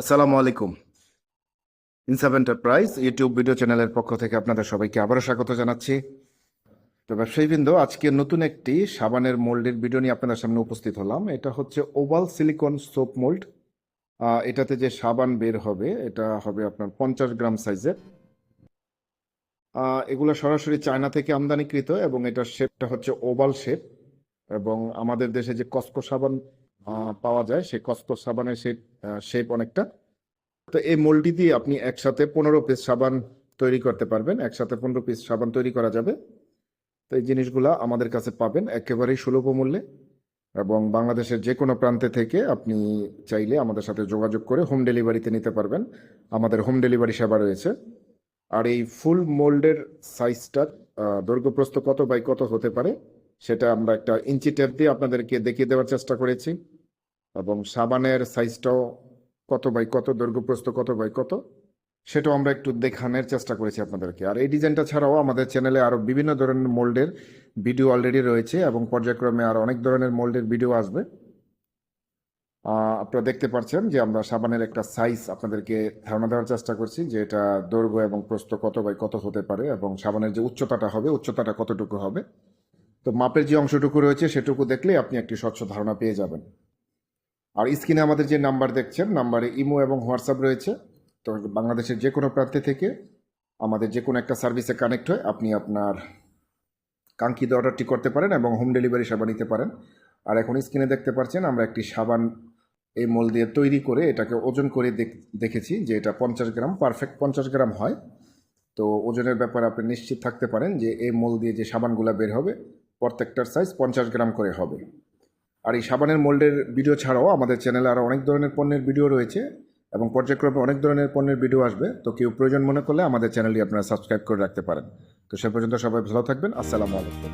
আসসালামু আলাইকুম। ইনসাব enterprise YouTube video চ্যানেলের পক্ষ থেকে আপনাদের সবাইকে আবারও স্বাগত জানাচ্ছি। তো ব্যবসায়ীবৃন্দ, আজকে নতুন একটি সাবানের মোল্ডের ভিডিও নিয়ে আপনাদের সামনে উপস্থিত হলাম। এটা হচ্ছে ওভাল সিলিকন সোপ মোল্ড। এটাতে যে সাবান বের হবে, এটা হবে আপনার পঞ্চাশ গ্রাম সাইজের। এগুলো সরাসরি চায়না থেকে আমদানিকৃত এবং এটার শেপটা হচ্ছে ওভাল শেপ। এবং আমাদের দেশে যে কস্কো সাবান পাওয়া যায়, সেই কস্কো সাবানের শেপ শেপ অনেকটা। তো এই মোল্ডটি দিয়ে আপনি একসাথে পনেরো পিস সাবান তৈরি করতে পারবেন, একসাথে পনেরো পিস সাবান তৈরি করা যাবে। তো এই জিনিসগুলা আমাদের কাছে পাবেন একেবারেই সুলভ মূল্যে এবং বাংলাদেশের যে কোনো প্রান্তে থেকে আপনি চাইলে আমাদের সাথে যোগাযোগ করে হোম ডেলিভারিতে নিতে পারবেন। আমাদের হোম ডেলিভারি সেবা রয়েছে। আর এই ফুল মোল্ডের সাইজটার দৈর্ঘ্য প্রস্থ কত বাই কত হতে পারে, সেটা আমরা একটা ইঞ্চি টেপ দিয়ে আপনাদেরকে দেখিয়ে দেওয়ার চেষ্টা করেছি। এবং সাবানের সাইজটাও কত বাই কত দৈর্ঘ্য প্রস্থ কত বাই কত, সেটাও আমরা একটু দেখানোর চেষ্টা করেছি আপনাদেরকে। আর এই ডিজাইনটা ছাড়াও আমাদের চ্যানেলে আরও বিভিন্ন ধরনের মোল্ডের ভিডিও অলরেডি রয়েছে এবং পর্যায়ক্রমে আর অনেক ধরনের মোল্ডের ভিডিও আসবে। আপনারা দেখতে পাচ্ছেন যে আমরা সাবানের একটা সাইজ আপনাদেরকে ধারণা দেওয়ার চেষ্টা করছি যে এটা দৈর্ঘ্য এবং প্রস্থ কত বাই কত হতে পারে এবং সাবানের যে উচ্চতাটা হবে, উচ্চতাটা কতটুকু হবে। তো মাপের যে অংশটুকু রয়েছে সেটুকু দেখলে আপনি একটি স্বচ্ছ ধারণা পেয়ে যাবেন। আর স্ক্রিনে আমাদের যে নাম্বার দেখছেন, নাম্বারে ইমো এবং হোয়াটসঅ্যাপ রয়েছে। তো বাংলাদেশের যে কোনো প্রান্তে থেকে আমাদের যে কোনো একটা সার্ভিসে কানেক্ট হয়ে আপনি আপনার কাঙ্ক্ষিত অর্ডারটি করতে পারেন এবং হোম ডেলিভারি সেবা নিতে পারেন। আর এখন স্ক্রিনে দেখতে পাচ্ছেন, আমরা একটি সাবান এই মোল দিয়ে তৈরি করে এটাকে ওজন করে দেখ- দেখেছি যে এটা পঞ্চাশ গ্রাম, পারফেক্ট পঞ্চাশ গ্রাম হয়। তো ওজনের ব্যাপারে আপনি নিশ্চিত থাকতে পারেন যে এই মোল দিয়ে যে সাবানগুলো বের হবে, প্রত্যেকটার সাইজ পঞ্চাশ গ্রাম করে হবে। আর এই সাবানের মোল্ডের ভিডিও ছাড়াও আমাদের চ্যানেলে আরও অনেক ধরনের পণ্যের ভিডিও রয়েছে এবং পর্যায়ক্রমে অনেক ধরনের পণ্যের ভিডিও আসবে। তো কেউ প্রয়োজন মনে করলে আমাদের চ্যানেলটি আপনারা সাবস্ক্রাইব করে রাখতে পারেন। তো সে পর্যন্ত সবাই ভালো থাকবেন। আসসালামু আলাইকুম।